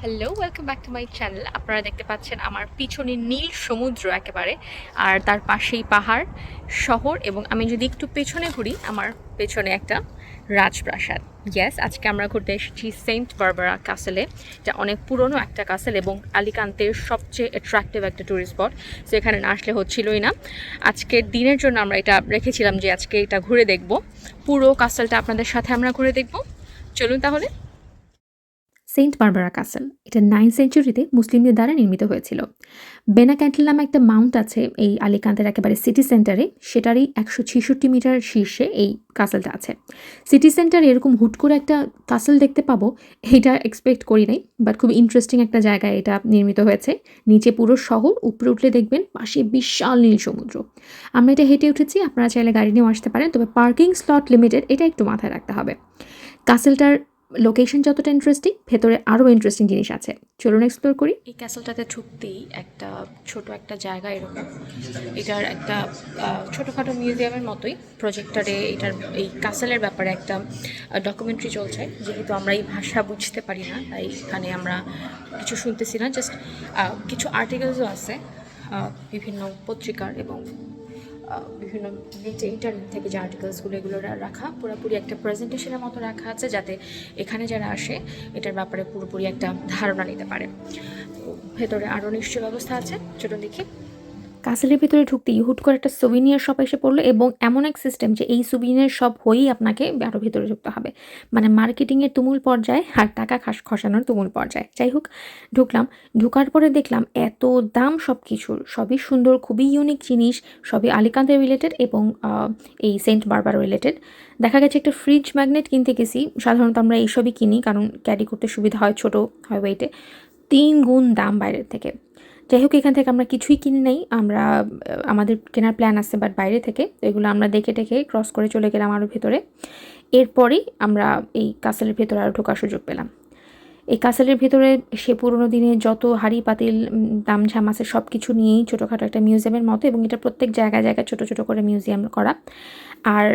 Hello welcome back to my channel আপনারা দেখতে পাচ্ছেন আমার পিছনে নীল সমুদ্র একেবারে, আর তার পাশেই পাহাড়, শহর, এবং আমি যদি একটু পেছনে ঘুরি, আমার পেছনে একটা রাজপ্রাসাদ। ইয়েস আজকে আমরা ঘুরতে এসেছি সেন্ট বারবারা কাসেলে এটা অনেক পুরনো একটা কাসেল এবং আলিকান্তের সবচেয়ে অ্যাট্রাক্টিভ একটা ট্যুরিস্ট স্পট সো এখানে না আসলে হচ্ছিলই না। আজকের দিনের জন্য আমরা এটা রেখেছিলাম যে আজকে এটা ঘুরে দেখব। পুরো কাসেলটা আপনাদের সাথে আমরা ঘুরে দেখব। চলুন তাহলে। Saint Barbara castle. এটা নাইন সেঞ্চুরিতে মুসলিমদের দ্বারা নির্মিত হয়েছিল। বেনা ক্যান্টেল নামে একটা মাউন্ট আছে এই আলিকান্তের একেবারে সিটি সেন্টারে। সেটারই একশো ছেষট্টি মিটার শীর্ষে এই কাসেলটা আছে। সিটি সেন্টারে এরকম হুট করে একটা কাসেল দেখতে পাবো, এটা এক্সপেক্ট করি নাই বাট খুব ইন্টারেস্টিং একটা জায়গায় এটা নির্মিত হয়েছে। নিচে পুরো শহর, উপরে উঠলে দেখবেন পাশে বিশাল নীল সমুদ্র। আমরা এটা হেঁটে উঠেছি, আপনারা চাইলে গাড়ি নিয়েও আসতে পারেন, তবে পার্কিং স্লট লিমিটেড এটা একটু মাথায় রাখতে হবে। কাসেলটার লোকেশন যতটা ইন্টারেস্টিং ভেতরে আরও ইন্টারেস্টিং জিনিস আছে। চলুন এক্সপ্লোর করি। এই ক্যাসেলটাতে ঢুকতেই একটা ছোট একটা জায়গা এরকম। এটার একটা ছোটোখাটো মিউজিয়ামের মতোই প্রজেক্টরে এটার এই ক্যাসেলের ব্যাপারে একটা ডকুমেন্টারি চলছে। যেহেতু আমরা এই ভাষা বুঝতে পারি না, তাই এখানে আমরা কিছু শুনতেছি না। জাস্ট কিছু আর্টিকেলসও আছে বিভিন্ন পত্রিকার এবং বিভিন্ন নেটে ইন্টারনেট থেকে যে আর্টিকেলসগুলো এগুলো রাখা, পুরোপুরি একটা প্রেজেন্টেশনের মতো রাখা আছে যাতে এখানে যারা আসে, এটার ব্যাপারে পুরোপুরি একটা ধারণা নিতে পারে। ভেতরে আরও নিশ্চয় ব্যবস্থা আছে ছোটো দেখি। কাসেলের ভিতরে ঢুকতেই হুট করে একটা সুবিনিয়ার শপ এসে পড়ল এবং এমন এক সিস্টেম যে এই সুবিনিয়ার শপ হয়েই আপনাকে আরও ভিতরে ঢুকতে হবে। মানে মার্কেটিংয়ের তুমুল পর্যায়ে আর টাকা খাস খসানোর তুমুল পর্যায়ে। যাই হোক, ঢুকলাম। ঢুকার পরে দেখলাম এত দাম সব কিছুর সবই সুন্দর, খুবই ইউনিক জিনিস। সবই আলিকান্তের রিলেটেড এবং এই সেন্ট বারবার রিলেটেড দেখা গেছে একটা ফ্রিজ ম্যাগনেট কিনতে গেছি। সাধারণত আমরা এইসবই কিনি কারণ ক্যারি করতে সুবিধা হয় ছোটো, হয় ওয়েটে তিন গুণ দাম বাইরের থেকে। যাই হোক এখান থেকে আমরা কিছুই কিনি নাই। আমরা আমাদের কেনার প্ল্যান আছে বাট বাইরে থেকে। তো এগুলো আমরা দেখে টেখে ক্রস করে চলে গেলাম আরও ভেতরে। এরপরেই আমরা এই কাসেলের ভেতরে আরও ঢোকার সুযোগ পেলাম। এই কাসেলের ভেতরে সে পুরোনো দিনে যত হাড়ি পাতিল উম, তামঝাম আছে সব কিছু নিয়েই ছোটোখাটো একটা মিউজিয়ামের মতো এবং এটা প্রত্যেক জায়গায় জায়গায় ছোটো ছোটো করে মিউজিয়াম করা। আর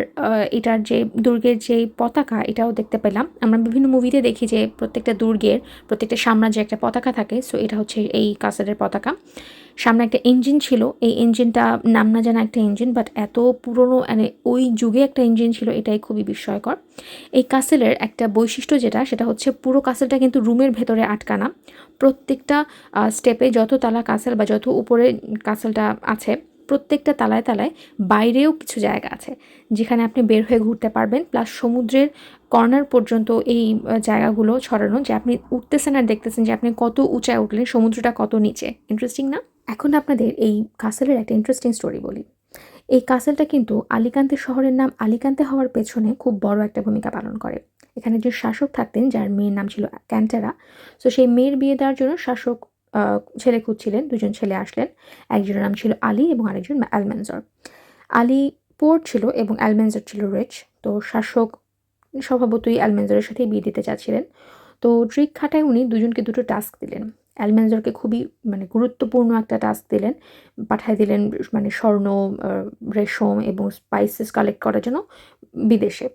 এটার যে দুর্গের যে পতাকা, এটাও দেখতে পেলাম। আমরা বিভিন্ন মুভিতে দেখি যে প্রত্যেকটা দুর্গের, প্রত্যেকটা সাম্রাজ্যে একটা পতাকা থাকে সো এটা হচ্ছে এই কাসেলের পতাকা। সামনে একটা ইঞ্জিন ছিল, এই ইঞ্জিনটা নাম না জানা একটা ইঞ্জিন বাট এত পুরনো মানে ওই যুগে একটা ইঞ্জিন ছিল, এটাই খুবই বিস্ময়কর। এই কাসেলের একটা বৈশিষ্ট্য যেটা, সেটা হচ্ছে পুরো কাসেলটা কিন্তু রুমের ভেতরে আটকানা। প্রত্যেকটা স্টেপে যত তালা কাসেল বা যত উপরে কাসেলটা আছে প্রত্যেকটা তালায় তালায় বাইরেও কিছু জায়গা আছে, যেখানে আপনি বের হয়ে ঘুরতে পারবেন। প্লাস সমুদ্রের কর্নার পর্যন্ত এই জায়গাগুলো ছড়ানো, যে আপনি উঠতেছেন আর দেখতেছেন যে আপনি কত উঁচায় উঠলেন, সমুদ্রটা কত নিচে। ইন্টারেস্টিং না? এখন আপনাদের এই কাসেলের একটা ইন্টারেস্টিং স্টোরি বলি। এই কাসেলটা কিন্তু আলিকান্তে শহরের নাম আলিকান্তে হওয়ার পেছনে খুব বড় একটা ভূমিকা পালন করে। এখানে যে শাসক থাকতেন, যার মেয়ের নাম ছিল ক্যান্টেরা। তো সেই মেয়ের বিয়ে দেওয়ার জন্য শাসক ছেলে খুঁজছিলেন, দুজন ছেলে আসলেন। একজনের নাম ছিল আলী এবং আরেকজন অ্যালমেনজর। আলী পোর ছিল এবং অ্যালমেনজর ছিল রিচ। তো শাসক স্বভাবতই অ্যালমেনজরের সাথেই বিয়ে দিতে চাচ্ছিলেন। তো ট্রিক খাটায় উনি দুজনকে দুটো টাস্ক দিলেন। অ্যালমেনজরকে খুবই মানে গুরুত্বপূর্ণ একটা টাস্ক দিলেন। পাঠায় দিলেন মানে স্বর্ণ রেশম এবং স্পাইসেস কালেক্ট করার জন্য বিদেশে।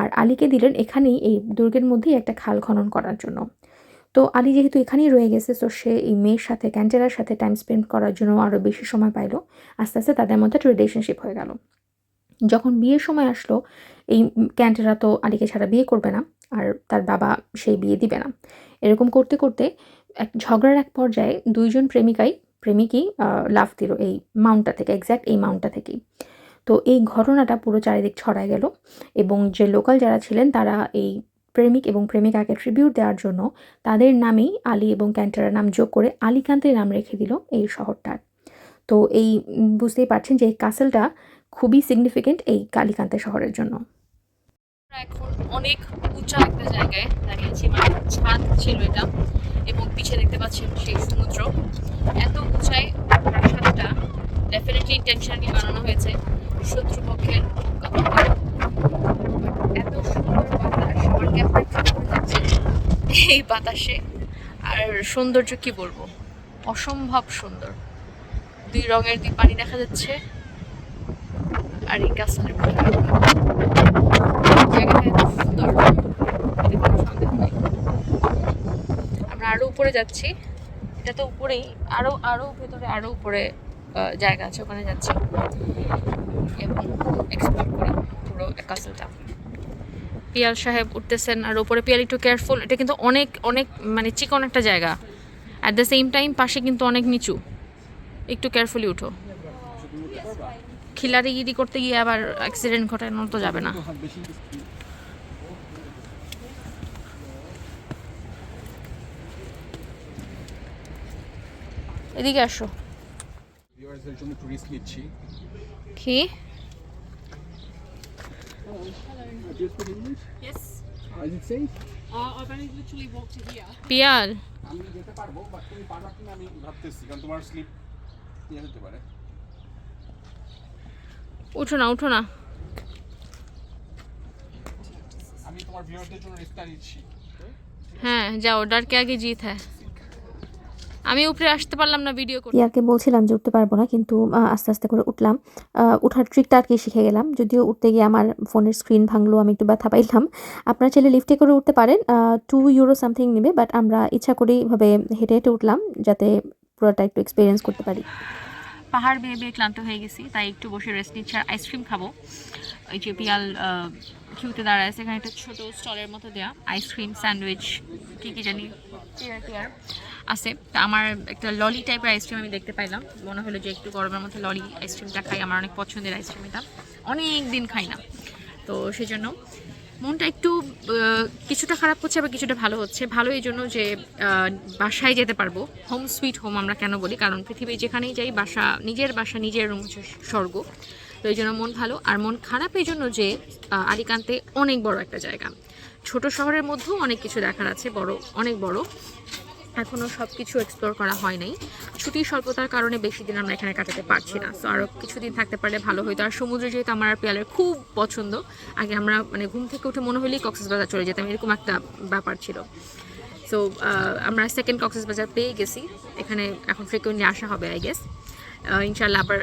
আর আলীকে দিলেন এখানেই এই দুর্গের মধ্যেই একটা খাল খনন করার জন্য। তো আলী যেহেতু এখানেই রয়ে গেছে তো সে এই মেয়ের সাথে ক্যান্টেরার সাথে টাইম স্পেন্ড করার জন্য আরও বেশি সময় পাইলো। আস্তে আস্তে তাদের মধ্যে রিলেশনশিপ হয়ে গেল। যখন বিয়ের সময় আসলো, এই ক্যান্টেরা তো আলীকে ছাড়া বিয়ে করবে না, আর তার বাবা সেই বিয়ে দিবে না। এরকম করতে করতে এক ঝগড়ার এক পর্যায়ে দুইজন প্রেমিকাই, প্রেমিকই লাভ দিল এই মাউন্টটা থেকে এক্স্যাক্ট এই মাউন্টটা থেকেই। তো এই ঘটনাটা পুরো চারিদিক ছড়ায় গেল, এবং যে লোকাল যারা ছিলেন তারা এই প্রেমিক এবং প্রেমিকাকে ট্রিবিউট দেওয়ার জন্য তাদের নামেই আলী এবং ক্যান্টারার নাম যোগ করে আলিকান্তের নাম রেখে দিল এই শহরটার তো এই বুঝতেই পারছেন যে এই কাসেলটা খুবই সিগনিফিকেন্ট এই কালিকান্তে শহরের জন্য। এখন অনেক উঁচা একটা জায়গায় দাঁড়িয়েছি মানে ছাদ ছিল এটা, এবং পিছে দেখতে পাচ্ছেন সেই সমুদ্র। এত উঁচায় প্রাসাদটা ডেফিনেটলি ইন্টেনশন নিয়ে বানানো হয়েছে শত্রুপক্ষের। এত সুন্দর আমার এই বাতাসে। আর সৌন্দর্য কি বলব? অসম্ভব সুন্দর। দুই রঙের দুই পানি দেখা যাচ্ছে। আর এই এত সুন্দর আমরা আরও উপরে যাচ্ছি। এটা তো উপরেই। আরও আরও ভেতরে, আরও উপরে জায়গা আছে, ওখানে যাচ্ছি। এবং এক্সপ্লোর করি পুরো কাসেলটা পিয়াল সাহেব উঠতেছেন আর ওপরে পিয়াল একটু কেয়ারফুল এটা কিন্তু অনেক অনেক মানে চিকন একটা জায়গা। অ্যাট দ্য সেম টাইম পাশে কিন্তু অনেক নিচু। একটু কেয়ারফুলি উঠো। খিলাড়িগিরি করতে গিয়ে আবার অ্যাক্সিডেন্ট ঘটানো তো যাবে না। এদিকে আসো। কি? পিয়াল আমি যেতে পারব বাট তুমি পারবা কিনা আমি ভাবতেছি কারণ তোমার স্লিপ ইয়ে হতে পারে উঠো না উঠো না। আমি তোমার ভিউয়ারদের জন্য রিস্কটা নিচ্ছি হ্যাঁ যাও ডর কে আগে জিত হ্যাঁ। আমি উপরে আসতে পারলাম না ভিডিও করতে। পিয়ারকে বলছিলাম যে উঠতে পারব না কিন্তু আস্তে আস্তে করে উঠলাম। উঠার ট্রিকটা আর কি শিখে গেলাম। যদিও উঠতে গিয়ে আমার ফোনের স্ক্রিন ভাঙলো আমি একটু ব্যথা পাইলাম। আপনারা ছেলে লিফটে করে উঠতে পারেন। টু ইউরো সামথিং নেবে বাট আমরা ইচ্ছা করেই ভাবে হেঁটে হেঁটে উঠলাম যাতে পুরোটা একটু এক্সপিরিয়েন্স করতে পারি। পাহাড় বেয়ে বেয়ে ক্লান্ত হয়ে গেছি তাই একটু বসে রেস্ট নিচ্ছি আর আইসক্রিম খাব। ওই যে পিয়াল কিউতে দাঁড়ায় আছে এখানে একটা ছোট স্টলের মতো দেওয়া আইসক্রিম স্যান্ডউইচ কী কী জানি। টিয়ার টিয়ার আছে। আমার একটা ললি টাইপের আইসক্রিম আমি দেখতে পাইলাম। মনে হলো যে একটু গরমের মধ্যে ললি আইসক্রিমটা খাই। আমার অনেক পছন্দের আইসক্রিম এটা। অনেক দিন খাই না। তো সেই জন্য মনটা একটু কিছুটা খারাপ হচ্ছে আবার কিছুটা ভালো হচ্ছে। ভালো এই জন্য যে বাসায় যেতে পারব। হোম সুইট হোম আমরা কেন বলি? কারণ পৃথিবীর যেখানেই যাই, বাসা, নিজের বাসা, নিজের রুম স্বর্গ। তো এই জন্য মন ভালো। আর মন খারাপ এই জন্য যে আলিকান্তে অনেক বড় একটা জায়গা। ছোট শহরের মধ্যেও অনেক কিছু দেখার আছে। বড়, অনেক বড়। এখনও সব কিছু এক্সপ্লোর করা হয় নাই। ছুটির স্বল্পতার কারণে বেশি দিন আমরা এখানে কাটাতে পারছি না। সো আরও কিছুদিন থাকতে পারলে ভালো হতো আর সমুদ্র যেহেতু আমার পেয়ালের খুব পছন্দ, আগে আমরা মানে ঘুম থেকে উঠে মনে হলেই কক্সবাজার চলে যেতাম। এরকম একটা ব্যাপার ছিল। সো আমরা সেকেন্ড কক্সবাজার পেয়ে গেছি। এখানে এখন ফ্রিকুয়েন্টলি আসা হবে আই গেস ইনশাল্লাহ আবার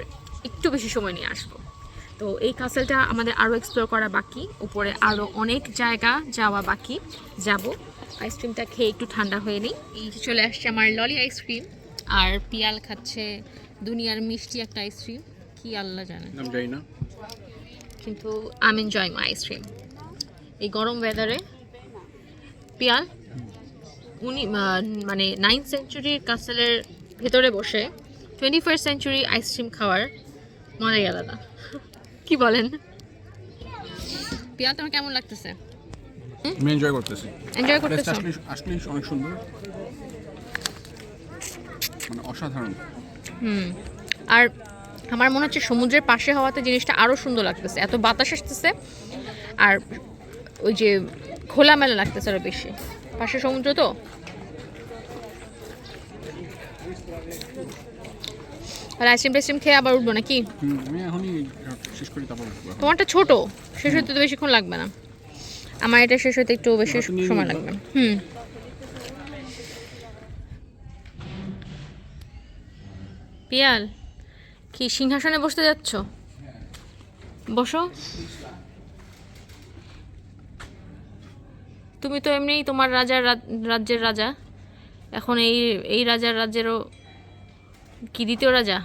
একটু বেশি সময় নিয়ে আসব। তো এই কাসেলটা আমাদের আরও এক্সপ্লোর করা বাকি। উপরে আরও অনেক জায়গা যাওয়া বাকি। যাব। আইসক্রিমটা খেয়ে একটু ঠান্ডা হয়ে নিই। এই যে চলে আসছে আমার ললি আইসক্রিম। আর পিয়াল খাচ্ছে দুনিয়ার মিষ্টি একটা আইসক্রিম। কি আল্লাহ জানে। জানি না। কিন্তু I am enjoying my ice cream এই গরম ওয়েদারে পিয়াল উনি মানে নাইন্থ সেঞ্চুরির কাসেলের ভেতরে বসে টোয়েন্টি ফার্স্ট সেঞ্চুরি আইসক্রিম খাওয়ার মজাই আলাদা। কি বলেন? পিয়াল তোমার কেমন লাগতেছে? আমি এনজয় করতেছি। এনজয় করতেছো? আসলে অনেক সুন্দর। মানে অসাধারণ। হুম। আর আমার মনে হচ্ছে সমুদ্রের পাশে হওয়াতে জিনিসটা আরও সুন্দর লাগতেছে। এত বাতাস আসতেছে আর ওই যে খোলামেলা লাগতেছে আরও বেশি। পাশে সমুদ্র তো? আইসক্রিম টাইসক্রিম খেয়ে আবার উঠবো নাকি। তোমারটা ছোট শেষ হতে তো বেশিক্ষণ লাগবে না। আমার এটা শেষ হতে একটু বেশি সময় লাগবে। হুম। পিয়াল কি সিংহাসনে বসতে যাচ্ছ? বসো। তুমি তো এমনিই তোমার রাজার রাজ- রাজ্যের রাজা। এখন এই এই রাজার রাজ্যেরও কি দ্বিতীয় রাজা?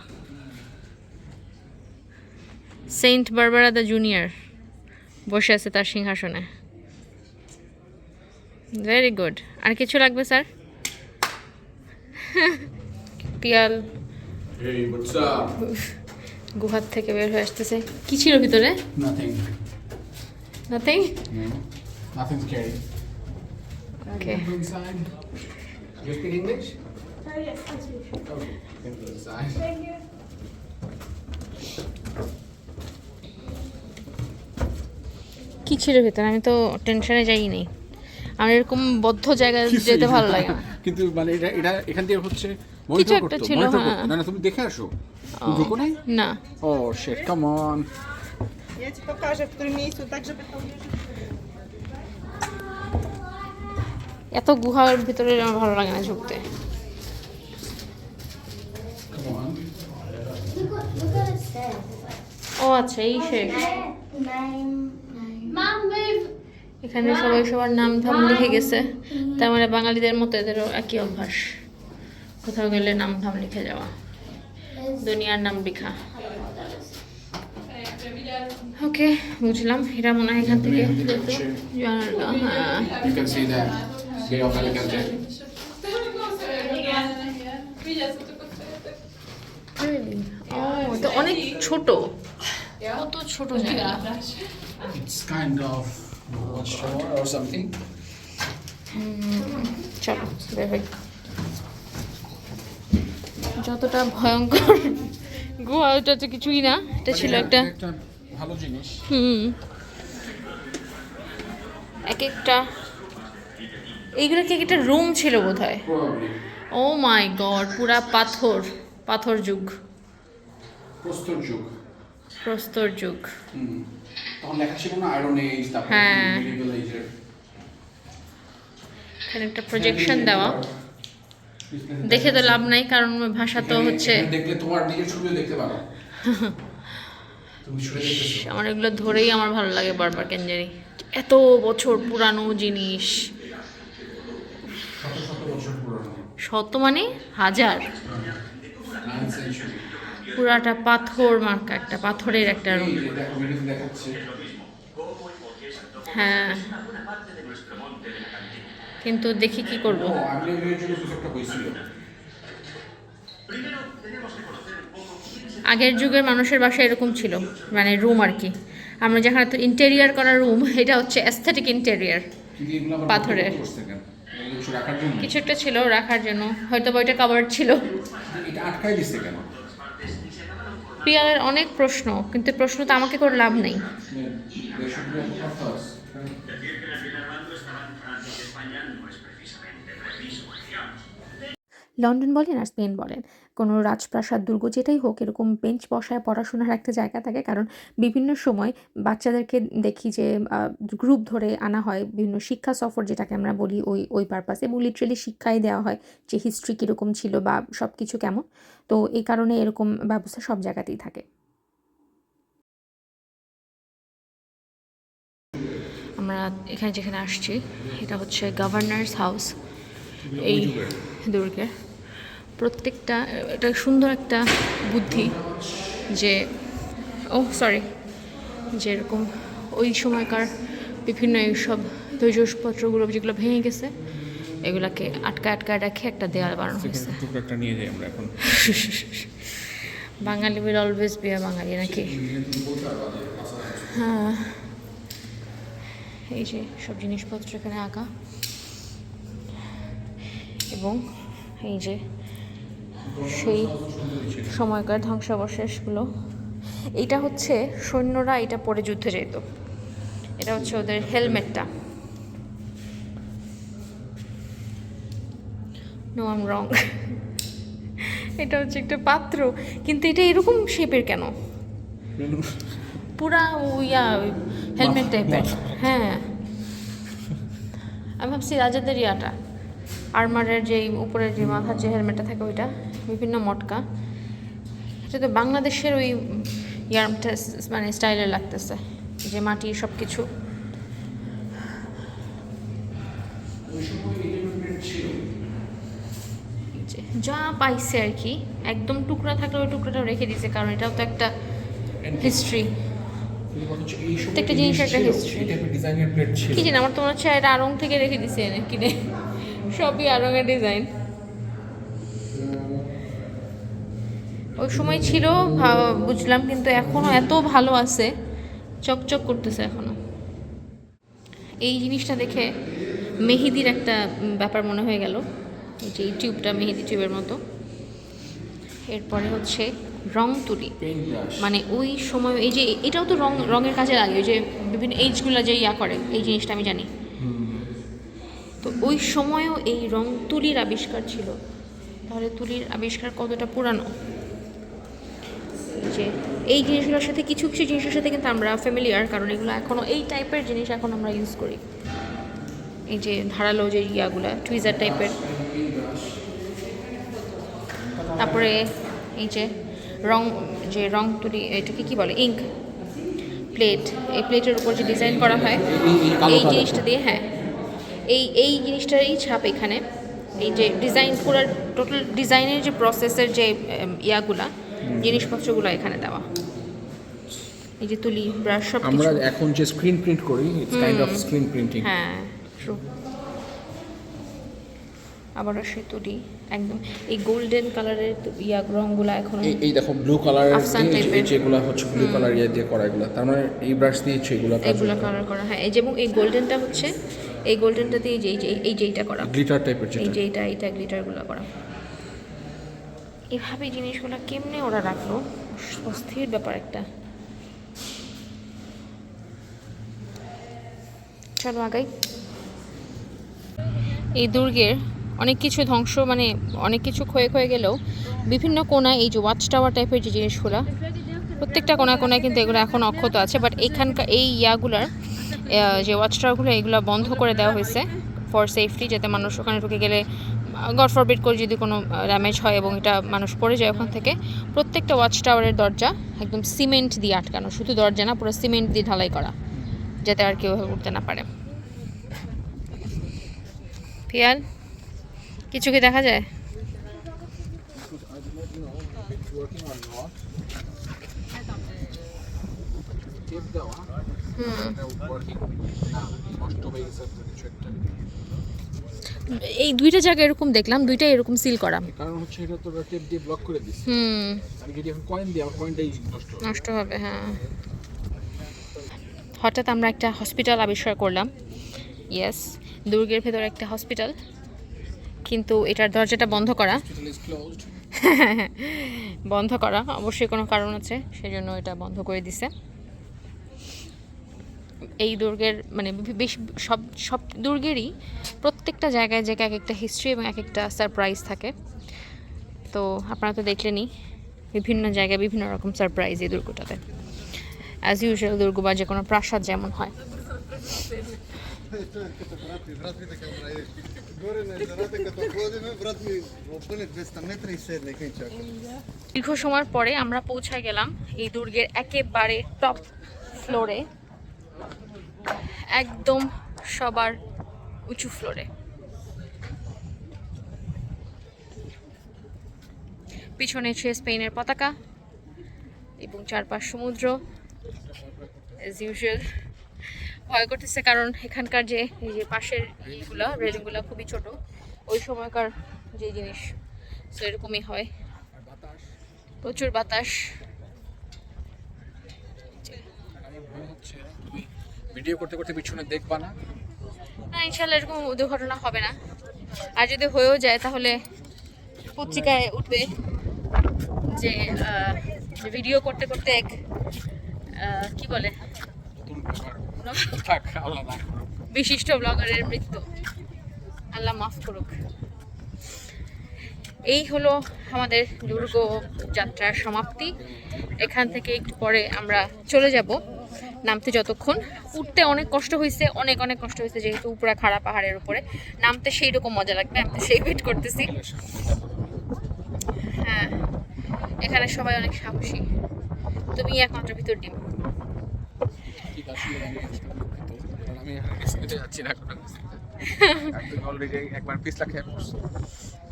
সেন্ট বারবারা দ্য জুনিয়র বসে আছে তার সিংহাসনে। ভেরি গুড আর কিছু লাগবে স্যার? পিয়াল। গুহার থেকে বের হয়ে আসতেছে। কি ছিল ভিতরে? কি ছিল ভিতরে? আমি তো টেনশনে যাই নেই আমার এরকম বদ্ধ জায়গায় যেতে ভালো লাগে না কিন্তু মানে এটা এটা এখান থেকে হচ্ছে কিছু মনিটর একটা করতো ছিল, মনিটর হ্যাঁ। করতো না না তুমি দেখে আসো তুমি ঢুকো নাই না oh shit come on Я тебе покажу, в котором miejscu, tak żeby to এত গুহার ভিতরে আমার ভালো লাগে না ঢুকতে come on Look what, look what it says. ও আচ্ছা এই শেষ এখানে সবাই সবার নাম ধাম লিখে গেছে। তার মানে বাঙালিদের মতো এদেরও একই অভ্যাস। কোথাও গেলে নাম ধাম লিখে যাওয়া। দুনিয়ার নাম লেখা ওকে বুঝলাম। এটা মনে হয় এখান থেকে? ও অনেক ছোট। কত ছোট জায়গা। Watchtower or something. চলো বের হই। যতটা ভয়ঙ্কর গুহা ওটা তো কিছুই না এটা ছিল একটা ভালো জিনিস। হুম। এক একটা এইগুলো কি এক একটা রুম ছিল বোধ হয় ও মাই গড পুরা পাথর পাথর যুগ। প্রস্তর যুগ। প্রস্তর যুগ। হুম। তখন লেখা ছিল না আয়রন এজ তারপর হ্যাঁ। এজের এখানে একটা প্রজেকশন দেওয়া। দেখে তো লাভ নাই কারণ ভাষা তো হচ্ছে দেখলে তোমার নিজের ছবিও দেখতে পারো। আমার এগুলো ধরেই আমার ভালো লাগে বারবার কেন জানি। এত বছর পুরানো জিনিস। শত মানে হাজার। পুরাটা পাথর মার্কা একটা পাথরের একটা রুম হ্যাঁ। কিন্তু দেখি কি করব। আগের যুগের মানুষের বাসা এরকম ছিল মানে রুম আর কি। আমরা যেখানে তো ইন্টেরিয়ার করা রুম এটা হচ্ছে অ্যাস্থেটিক ইন্টেরিয়ার পাথরের। কিছু একটা ছিল রাখার জন্য হয়তো বা ওইটা কাভার্ড ছিল। এটা আটকাই দিচ্ছে কেন? পিয়ালের অনেক প্রশ্ন, কিন্তু প্রশ্ন তো আমাকে করে লাভ নেই. লন্ডন বলেন আর স্পেন বলেন কোনো রাজপ্রাসাদ দুর্গ যেটাই হোক এরকম বেঞ্চ বসায় পড়াশোনার একটা জায়গা থাকে। কারণ বিভিন্ন সময় বাচ্চাদেরকে দেখি যে গ্রুপ ধরে আনা হয় বিভিন্ন শিক্ষা সফর যেটাকে আমরা বলি ওই ওই পারপাস এবং লিটারেলি শিক্ষাই দেওয়া হয় যে হিস্ট্রি কীরকম ছিল বা সব কিছু কেমন। তো এই কারণে এরকম ব্যবস্থা সব জায়গাতেই থাকে। আমরা এখানে যেখানে আসছি এটা হচ্ছে গভর্নর্স হাউস এই দুর্গের প্রত্যেকটা এটা সুন্দর একটা বুদ্ধি যে ও সরি যেরকম ওই সময়কার বিভিন্ন এইসব তৈজসপত্রগুলো যেগুলো ভেঙে গেছে এগুলাকে আটকা আটকায় রেখে একটা দেয়াল বানানো হয়েছে। টুকরাটা নিয়ে যাই আমরা এখন। Bangali will always be a Bangali নাকি? হ্যাঁ। এই যে সব জিনিসপত্র এখানে আঁকা। এবং এই যে সেই সময়কার ধ্বংসাবশেষগুলো। এইটা হচ্ছে সৈন্যরা এটা পরে যুদ্ধে যেত। এটা হচ্ছে ওদের হেলমেটটা। নো আম রং এটা হচ্ছে একটা পাত্র। কিন্তু এটা এরকম শেপের কেন? পুরা ইয়া হেলমেট টাইপের হ্যাঁ। আমি ভাবছি রাজাদের ইয়াটা। আর্মারের যে উপরের যে মাথার যে হেলমেটটা থাকে ওইটা। বিভিন্ন মটকা। এটা তো বাংলাদেশের ওই ইয়ারটা মানে স্টাইলের লাগতেছে। যে মাটি সব কিছু যা পাইছে আর কি একদম টুকরা থাকলে ওই টুকরাটাও রেখে দিয়েছে কারণ এটাও তো একটা হিস্ট্রি প্রত্যেকটা জিনিস একটা ছিল কি জানি আমার তো মনে হচ্ছে এটা আড়ং থেকে রেখে দিছে কিনে। সবই আড়ংয়ের ডিজাইন ওই সময় ছিল বুঝলাম, কিন্তু এখনও এত ভালো আছে, চকচক করতেছে এখনও। এই জিনিসটা দেখে মেহেদির একটা ব্যাপার মনে হয়ে গেল যে এই টিউবটা মেহেদি টিউবের মতো। এরপরে হচ্ছে রং তুলি। মানে ওই সময়, এই যে, এটাও তো রং, রঙের কাজে লাগে ওই যে বিভিন্ন এইজগুলো যে ইয়া করে, এই জিনিসটা আমি জানি। তো ওই সময়ও এই রং তুলির আবিষ্কার ছিল। তাহলে তুলির আবিষ্কার কতটা পুরানো? যে এই জিনিসগুলোর সাথে কিছু কিছু জিনিসের সাথে কিন্তু আমরা ফ্যামিলিয়ার কারণ এগুলো এখনও এই টাইপের জিনিস এখন আমরা ইউজ করি। এই যে ধারালো যে ইয়াগুলা টুইজার টাইপের তারপরে এই যে রং যে রং তুলি এটাকে কি বলে? ইঙ্ক প্লেট এই প্লেটের উপর যে ডিজাইন করা হয়, এই-। জিনিসটা দিয়ে হ্যাঁ। এই এই জিনিসটারই ছাপ এখানে। এই যে ডিজাইন পুরো টোটাল ডিজাইনের যে প্রসেসের যে ইয়াগুলা জিনিসপত্রগুলো এখানে দেওয়া। এই যে তুলি ব্রাশ সব আমরা এখন যে স্ক্রিন প্রিন্ট করি it's kind of screen printing হ্যাঁ true. আবারও সে তুলি একদম। এই গোল্ডেন কালারের ইয়া রঙগুলো এখন এই দেখো ব্লু কালার। যেগুলো হচ্ছে ব্লু কালার ইয়ে দিয়ে করা এগুলো তার মানে এই ব্রাশ দিয়ে হচ্ছে এগুলো কাজ এগুলো কালার করা হ্যাঁ। এই যেমন এই গোল্ডেনটা হচ্ছে এই গোল্ডেনটা দিয়ে এই যে এই যে এইটা করা। গ্লিটার টাইপের এই যে এইটা এইটা গ্লিটারগুলো করা। এভাবে জিনিসগুলো কেমনে ওরা রাখল? অস্থির ব্যাপার একটা। চলো আগাই। এই দুর্গের অনেক কিছু ধ্বংস মানে অনেক কিছু ক্ষয়ে ক্ষয়ে গেলেও বিভিন্ন কোনায় এই যে ওয়াচ টাওয়ার টাইপের যে জিনিসগুলো, প্রত্যেকটা কোনায় কোনায় কিন্তু এগুলো এখন অক্ষত আছে বাট এখানকার এই ইয়াগুলার যে ওয়াচ টাওয়ারগুলো এগুলো বন্ধ করে দেওয়া হয়েছে ফর সেফটি যাতে মানুষ ওখানে ঢুকে গেলে গড ফরবিট করে যদি কোনো ড্যামেজ হয় এবং এটা মানুষ পড়ে যায় ওখান থেকে প্রত্যেকটা ওয়াচ টাওয়ারের দরজা একদম সিমেন্ট দিয়ে আটকানো। শুধু দরজা না পুরো সিমেন্ট দিয়ে ঢালাই করা যাতে আর কেউ উঠতে না পারে। পিয়াল কিছু কি দেখা যায়? এই দুইটা জায়গা এরকম দেখলাম দুইটা এরকম সিল করা। কারণ হচ্ছে এটা তো টেপ দিয়ে ব্লক করে দিস হুম। আমি যদি এখন কয়েন দিই আমার কয়েনটাই নষ্ট হবে। নষ্ট হবে হ্যাঁ। হঠাৎ আমরা একটা হসপিটাল আবিষ্কার করলাম। ইয়েস দুর্গের ভেতর একটা হসপিটাল কিন্তু এটার দরজাটা বন্ধ করা. বন্ধ করা অবশ্যই কোনো কারণ আছে সেজন্য এটা বন্ধ করে দিছে। এই দুর্গের মানে বেশ সব সব দুর্গেরই প্রত্যেকটা জায়গায় জায়গায় এক একটা হিস্ট্রি এবং এক একটা সারপ্রাইজ থাকে। তো আপনারা তো দেখলেনই বিভিন্ন জায়গায় বিভিন্ন রকম সারপ্রাইজ এই দুর্গটাতে। অ্যাজ ইউজুয়াল দুর্গ বা যে কোনো প্রাসাদ যেমন হয়। দীর্ঘ সময়ের পরে আমরা পৌঁছায় গেলাম এই দুর্গের একেবারে টপ ফ্লোরে একদম সবার উঁচু ফ্লোরে পিছনে আছে স্পেনের পতাকা এবং চারপাশ সমুদ্র। অ্যাজ ইউজুয়াল ভয় করতেছে কারণ এখানকার যে, এই যে পাশের ইগুলা রেলিংগুলো খুবই ছোট, ওই সময়কার যে জিনিস তো এরকমই হয়। প্রচুর বাতাস আমার ভয় হচ্ছে তুমি ভিডিও করতে করতে পিছনে দেখবা না? না ইনশাল্লাহ এরকম দুর্ঘটনা হবে না। আর যদি হয়েও যায় তাহলে পত্রিকায় উঠবে যে ভিডিও করতে করতে এক কি বলে। বিশিষ্ট ব্লগারের মৃত্যু। আল্লাহ মাফ করুক। এই হলো আমাদের দুর্গ যাত্রার সমাপ্তি। এখান থেকে একটু পরে আমরা চলে যাব। নামতে যতক্ষণ। উঠতে অনেক কষ্ট হয়েছে অনেক অনেক কষ্ট হয়েছে যেহেতু উপরে খাড়া পাহাড়ের উপরে। নামতে সেই রকম মজা লাগবে, আমি তো সেই ওয়েট করতেছি। হ্যাঁ এখানে সবাই অনেক সাহসী। তুমি একমাত্র ভিতর ডিম।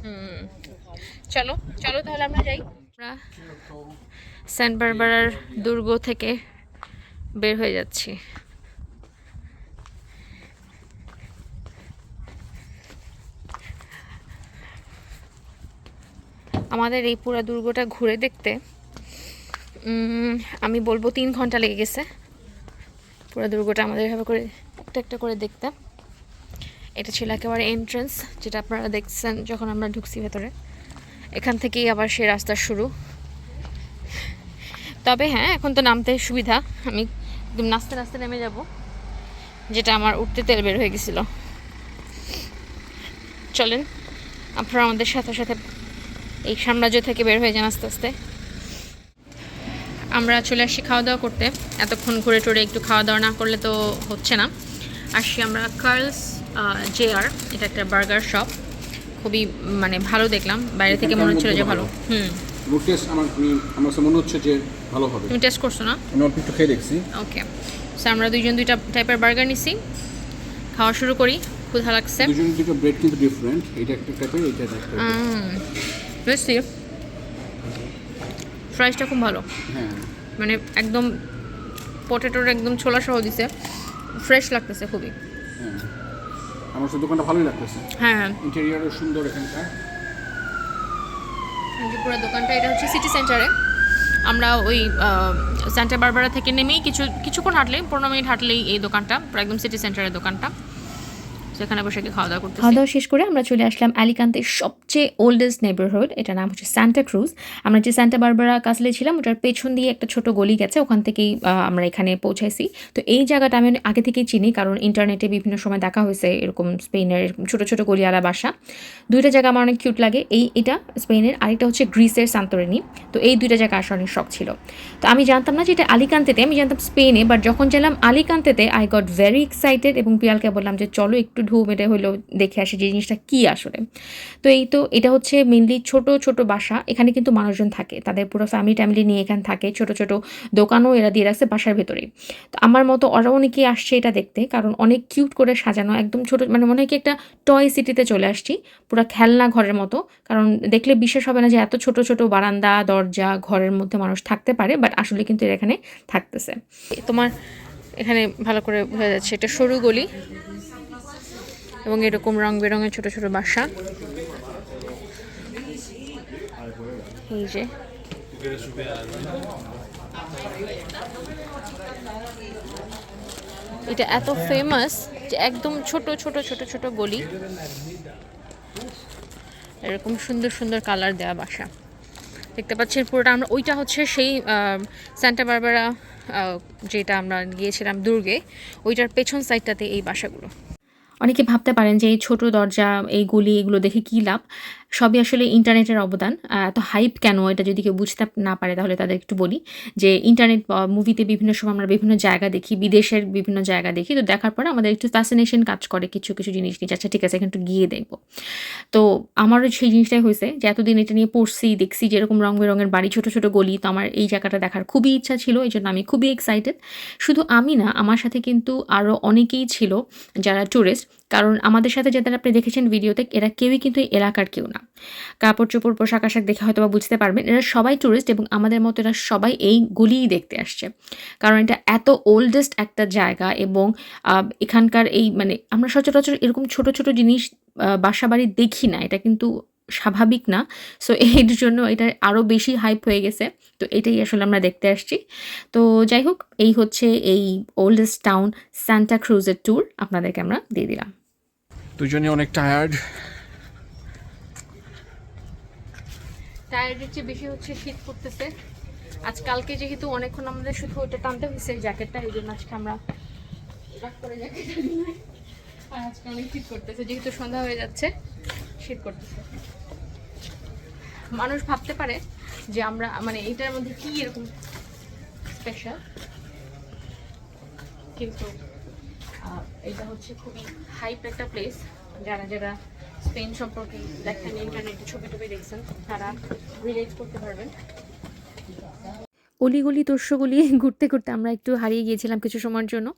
হুম, চলো চলো তাহলে আমরা যাই। আমরা সেন্ট বারবারার দুর্গ থেকে বের হয়ে যাচ্ছি। আমাদের এই পুরো দুর্গটা ঘুরে দেখতে আমি বলব তিন ঘণ্টা লেগে গেছে। পুরো দুর্গটা আমাদের এভাবে করে একটা একটা করে দেখতে। এটা ছিল একেবারে এন্ট্রেন্স যেটা আপনারা দেখছেন যখন আমরা ঢুকছি ভেতরে। এখান থেকেই আবার সে রাস্তা শুরু। তবে হ্যাঁ এখন তো নামতে সুবিধা। আমি একদম নাচতে নাচতে নেমে যাব, যেটা আমার উঠতে তেল বের হয়ে গেছিল। চলেন, আপনারা আমাদের সাথে সাথে এই সাম্রাজ্য থেকে বের হয়ে যান আস্তে আস্তে। আমরা চলে আসি খাওয়া দাওয়া করতে। এতক্ষণ ঘুরে টুরে একটু খাওয়া দাওয়া না করলে তো হচ্ছে না। আসছি আমরা কার্লস জে আর এটা একটা বার্গার শপ। খুবই মানে ভালো দেখলাম। বাইরে থেকে মনে হচ্ছিল যে ভালো। হুম। আমার মনে হচ্ছে যে ভালো হবে। তুমি টেস্ট করছ না? আমি অল্প একটু খেয়ে দেখছি। ওকে সো আমরা দুইজন দুইটা টাইপের বার্গার নিছি। খাওয়া শুরু করি। ক্ষুধা লাগছে। দুজন দুটো ব্রেড কিন্তু ডিফারেন্ট এটা একটা টাইপের এটা একটা। বেশি ফ্রাইসটা খুব ভালো। হ্যাঁ। মানে একদম পটেটোর একদম ছোলা সহ দিছে। ফ্রেশ লাগতেছে খুবই। হ্যাঁ। আমার সাথে দোকানটা ভালোই লাগতেছে। হ্যাঁ হ্যাঁ। ইন্টেরিয়রও সুন্দর এখানকার। পুরো দোকানটা এটা হচ্ছে সিটি সেন্টারে আমরা ওই সেন্টার বারবারা থেকে নেমেই কিছু, কিছুক্ষণ হাঁটলেই, পনেরো মিনিট হাঁটলেই এই দোকানটা একদম সিটি সেন্টারের দোকানটা। সেখানে বসে গিয়ে খাওয়া দাওয়া করতেছি। খাওয়া দাওয়া শেষ করে আমরা চলে আসলাম অ্যালিকান্তের সবচেয়ে ওল্ডেস্ট নেবারহুড এটার নাম হচ্ছে সান্টা ক্রুজ আমরা যে সান্টা বারবারা কাসলে ছিলাম, ওটার পেছন দিয়ে একটা ছোট গলি গেছে, ওখান থেকেই আমরা এখানে পৌঁছাইছি। তো এই জায়গাটা আমি আগে থেকেই চিনি, কারণ ইন্টারনেটে বিভিন্ন সময় দেখা হয়েছে এরকম স্পেনের এরকম ছোটো ছোটো গলিওয়ালা বাসা। দুইটা জায়গা আমার অনেক কিউট লাগে, এই, এটা স্পেনের আরেকটা হচ্ছে গ্রিসের সান্তরিনি তো এই দুইটা জায়গা আসার অনেক শখ ছিল। তো আমি জানতাম না যে এটা আলিকান্তেতে আমি জানতাম স্পেনে বাট যখন গেলাম আলিকান্তেতে আই গট ভেরি এক্সাইটেড এবং পিয়ালকে বললাম যে, চলো একটু ঢু মেরে হলো দেখে আসি যে জিনিসটা কী আসলে। তো এই তো এটা হচ্ছে মেনলি ছোট ছোট বাসা, এখানে কিন্তু মানুষজন থাকে, তাদের পুরো ফ্যামিলি ট্যামিলি নিয়ে এখানে থাকে, ছোট ছোট দোকানও এরা দিয়ে রাখছে বাসার ভেতরে তো আমার মতো ওরা অনেকেই আসছে এটা দেখতে, কারণ অনেক কিউট করে সাজানো, একদম ছোট মানে মনে হয় কি একটা টয় সিটিতে চলে আসছি, পুরো খেলনা ঘরের মতো, কারণ দেখলে বিশ্বাস হবে না যে এত ছোট ছোট বারান্দা, দরজা, ঘরের মধ্যে মানুষ থাকতে পারে বাট আসলে কিন্তু এরা এখানে থাকতেছে। তোমার এখানে ভালো করে বোঝা যাচ্ছে, এটা সরু গলি এবং এরকম রং বেরঙের ছোট ছোট বাসা। এই যে। এটা এত ফেমাস যে একদম ছোট ছোট ছোট ছোট গলি। এরকম সুন্দর সুন্দর কালার দেওয়া বাসা। দেখতে পাচ্ছেন পুরোটা আমরা, ওইটা হচ্ছে সেই সান্টা বারবারা যেটা আমরা গিয়েছিলাম দুর্গে, ওইটার পেছন সাইডটাতে এই বাসাগুলো। অনেকে ভাবতে পারেন যে এই ছোট দরজা এই গলি এগুলো দেখে কী লাভ? সবই আসলে ইন্টারনেটের অবদান। এত হাইপ কেন? এটা যদি কেউ বুঝতে না পারে, তাহলে তাদের একটু বলি যে ইন্টারনেট মুভিতে বিভিন্ন সময় আমরা বিভিন্ন জায়গা দেখি, বিদেশের বিভিন্ন জায়গা দেখি, তো দেখার পরে আমাদের একটু ফ্যাসিনেশন কাজ করে কিছু কিছু জিনিস নিয়ে। আচ্ছা ঠিক আছে, এখানে একটু গিয়ে দেখব। তো আমারও সেই জিনিসটাই হয়েছে যে, এতদিন এটা নিয়ে পড়ছি, দেখছি যেরকম রং বেরঙের বাড়ি, ছোট ছোট গলি, তো আমার এই জায়গাটা দেখার খুবই ইচ্ছা ছিল, এই জন্য আমি খুবই এক্সাইটেড শুধু আমি না, আমার সাথে কিন্তু আরও অনেকেই ছিল যারা ট্যুরিস্ট কারণ আমাদের সাথে যাদের আপনি দেখেছেন ভিডিওতে এরা কেউই কিন্তু এলাকার কেউ না। কাপড় চোপড় পোশাক আশাক দেখে হয়তো বা বুঝতে পারবেন এরা সবাই ট্যুরিস্ট এবং আমাদের মতো এরা সবাই এই গলিই দেখতে আসছে। কারণ এটা এত ওল্ডেস্ট একটা জায়গা এবং এখানকার এই মানে আমরা সচরাচর এরকম ছোট ছোট জিনিস আহ, বাসা বাড়ি দেখি না এটা কিন্তু স্বাভাবিক না। সো এর জন্য এটা আরও বেশি হাইপ হয়ে গেছে। তো এটাই আসলে আমরা দেখতে আসছি। তো যাই হোক এই হচ্ছে এই ওল্ডেস্ট টাউন সান্টা ক্রুজের ট্যুর আপনাদেরকে আমরা দিয়ে দিলাম। দুজনে অনেক টায়ার্ড টায়ার্ডের চেয়ে বেশি হচ্ছে শীত করতেছে আজকালকে যেহেতু অনেকক্ষণ আমাদের শুধু ওইটা টানতে হয়েছে জ্যাকেটটা, এই জন্য আজকে আমরা শীত করতেছে যেহেতু সন্ধ্যা হয়ে যাচ্ছে, শীত করতেছে মানুষ ভাবতে পারে যে আমরা মানে এটার মধ্যে কি এরকম স্পেশাল কিন্তু এটা হচ্ছে খুবই হাইপ একটা প্লেস যারা যারা স্পেন সম্পর্কে দেখেন ইন্টারনেটে ছবি টবি দেখছেন, তারা রিলেট করতে পারবেন। অলিগলি তস্যগলি ঘুরতে ঘুরতে আমরা একটু হারিয়ে গিয়েছিলাম কিছু সময়ের জন্য,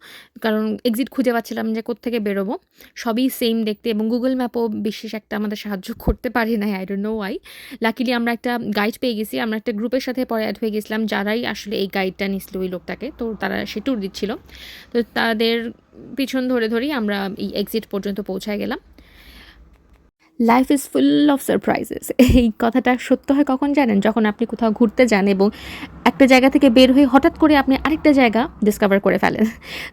কারণ এক্সিট খুঁজে পাচ্ছিলাম যে কোত্থেকে বেরোবো। সবই সেম দেখতে এবং গুগল ম্যাপও বিশেষ একটা আমাদের সাহায্য করতে পারি না I don't know why luckily আমরা একটা গাইড পেয়ে গেছি, আমরা একটা গ্রুপের সাথে পরে অ্যাড হয়ে গেছিলাম, যারাই আসলে এই গাইডটা নিছিল ওই লোকটাকে, তো তারা সে ট্যুর দিচ্ছিল। তো তাদের পিছন ধরে ধরেই আমরা এই এক্সিট পর্যন্ত পৌঁছায় গেলাম। Life is full of surprises এই কথাটা সত্য হয় কখন জানেন? যখন আপনি কোথাও ঘুরতে যান এবং একটা জায়গা থেকে বের হয়ে হঠাৎ করে আপনি আরেকটা জায়গা ডিসকভার করে ফেলেন।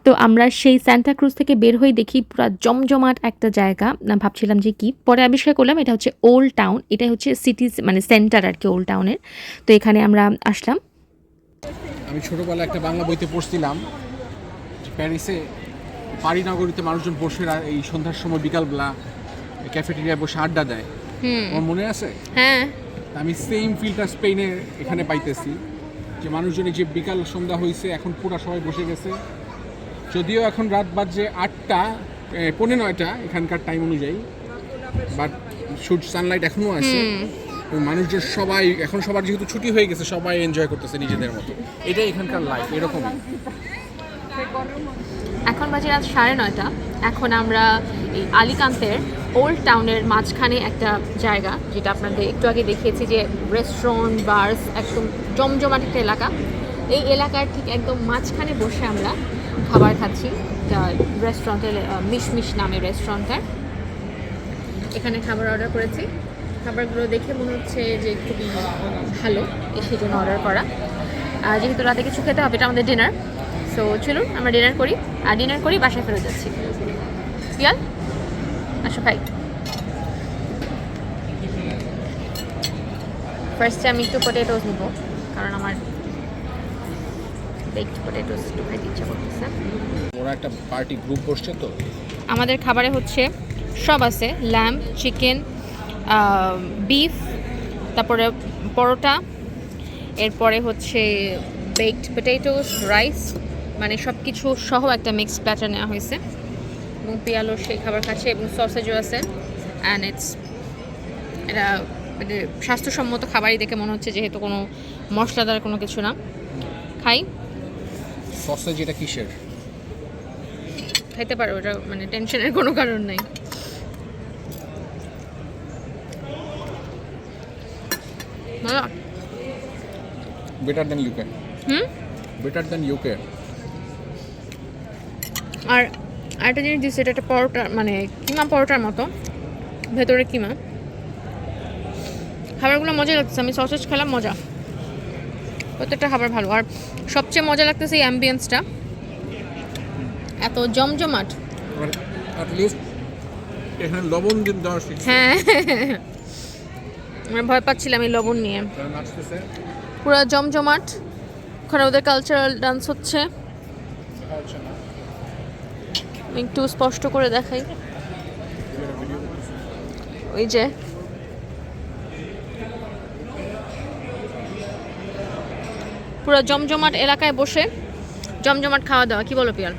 তো আমরা সেই স্যান্টা ক্রুজ থেকে বের হয়ে দেখি পুরো জমজমাট একটা জায়গা। ভাবছিলাম যে কি? পরে আবিষ্কার করলাম এটা হচ্ছে ওল্ড টাউন এটাই হচ্ছে সিটি মানে সেন্টার আর কি ওল্ড টাউনের তো এখানে আমরা আসলাম। আমি ছোটবেলায় একটা বাংলা বইতে পড়ছিলাম। প্যারিসে পারি নগরীতে মানুষজন বসে এই সন্ধ্যার সময় বিকালবেলা ক্যাফেটেরিয়ায় বসে আড্ডা দেয়। আমার মনে আছে? হ্যাঁ। আমি সেম ফিলটা স্পেনে এখানে পাইতেছি। যে মানুষজনের যে বিকাল সন্ধ্যা হয়েছে এখন পুরা সবাই বসে গেছে। যদিও এখন রাত বাজে আটটা এ, পৌনে নয়টা এখানকার টাইম অনুযায়ী। বাট সূর্য সানলাইট এখনও আছে। মানুষজন সবাই এখন সবার যেহেতু ছুটি হয়ে গেছে সবাই এনজয় করতেছে নিজেদের মতো। এটাই এখানকার লাইফ এরকমই। এখন বাজে রাত সাড়ে নয়টা। এখন আমরা এই আলিকান্তের ওল্ড টাউনের মাঝখানে একটা জায়গা, যেটা আপনাদের একটু আগে দেখিয়েছি যে রেস্টুরেন্ট বার্স একদম জমজমাট একটা এলাকা। এই এলাকার ঠিক একদম মাঝখানে বসে আমরা খাবার খাচ্ছি রেস্টুরেন্টের মিশমিশ নামে রেস্টুরেন্টটার এখানে খাবার অর্ডার করেছি। খাবারগুলো দেখে মনে হচ্ছে যে খুবই ভালো এই সেই জন্য অর্ডার করা। আর যেহেতু রাতে কিছু খেতে হবে, এটা আমাদের ডিনার সো চলুন আমরা ডিনার করি। আর ডিনার করি, বাসায় ফেরত যাচ্ছি। পিয়াল আসো খাই। ফার্স্টে আমি একটু পটেটোস নিব কারণ আমার বেকড পটেটোস একটু খাইতে ইচ্ছা করতেছে। ওরা একটা পার্টি গ্রুপ বসছে তো। আমাদের খাবারে হচ্ছে সব আছে ল্যাম্প চিকেন বিফ তারপরে পরোটা এরপরে হচ্ছে বেকড পটেটোস রাইস মানে সব কিছু সহ একটা মিক্সড প্ল্যাটার নেওয়া হয়েছে। এবং পিয়ালো সেই খাবার খাচ্ছে এবং সসেজও আছে। অ্যান্ড ইটস এটা মানে স্বাস্থ্যসম্মত খাবারই দেখে মনে হচ্ছে যেহেতু কোনো মশলাদার কোনো কিছু না। খাই। সসেজ এটা কিসের? খাইতে পারো ওটা মানে টেনশনের কোনো কারণ নাই। ভালো better than UK hmm? Better than UK আর আরেকটা জিনিস দিচ্ছে এটা একটা পরোটার মানে কিমা পরোটার মতো ভেতরে কিমা। খাবারগুলো মজা লাগতেছে আমি সসেজ খেলাম মজা। প্রত্যেকটা খাবার ভালো। আর সবচেয়ে মজা লাগতেছে এই অ্যাম্বিয়েন্সটা এত জমজমাট। এখানে লবণ দিন দেওয়া হ্যাঁ। আমরা ভয় পাচ্ছিলাম এই লবণ নিয়ে। পুরো জমজমাট। ওখানে ওদের কালচারাল ডান্স হচ্ছে। একটু স্পষ্ট করে দেখাই। ওই যে। পুরো জমজমাট এলাকায় বসে জমজমাট খাওয়া দাওয়া। কি বলো পিয়াল?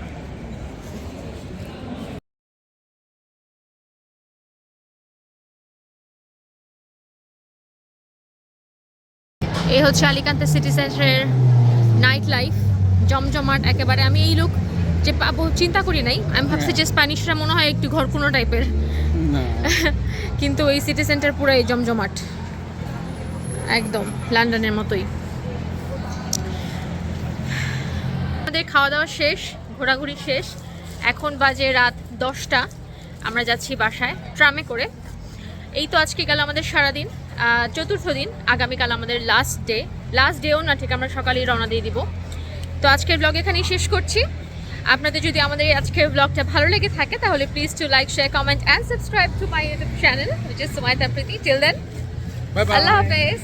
এই হচ্ছে আলিকান্তে সিটি সেন্টারের নাইট লাইফ। জমজমাট একেবারে। আমি এই লোক যে পাবো চিন্তা করি নাই। আমি ভাবছি যে স্প্যানিশরা মনে হয় একটু ঘর কোনো টাইপের কিন্তু এই সিটি সেন্টার পুরাই জমজমাট। একদম লন্ডনের মতোই। আমাদের খাওয়া দাওয়া শেষ ঘোরাঘুরি শেষ। এখন বাজে রাত দশটা। আমরা যাচ্ছি বাসায় ট্রামে করে। এই তো আজকে গেল আমাদের সারাদিন। চতুর্থ দিন আগামীকাল আমাদের লাস্ট ডে লাস্ট ডেও না ঠিক আমরা সকালেই রওনা দিয়ে দিব। তো আজকের ব্লগ এখানেই শেষ করছি। আপনাদের যদি আমাদের আজকের ব্লগটা ভালো লেগে থাকে তাহলে please to like share comment and subscribe to my YouTube channel which is Sumaita Priti till then আল্লাহ হাফেজ।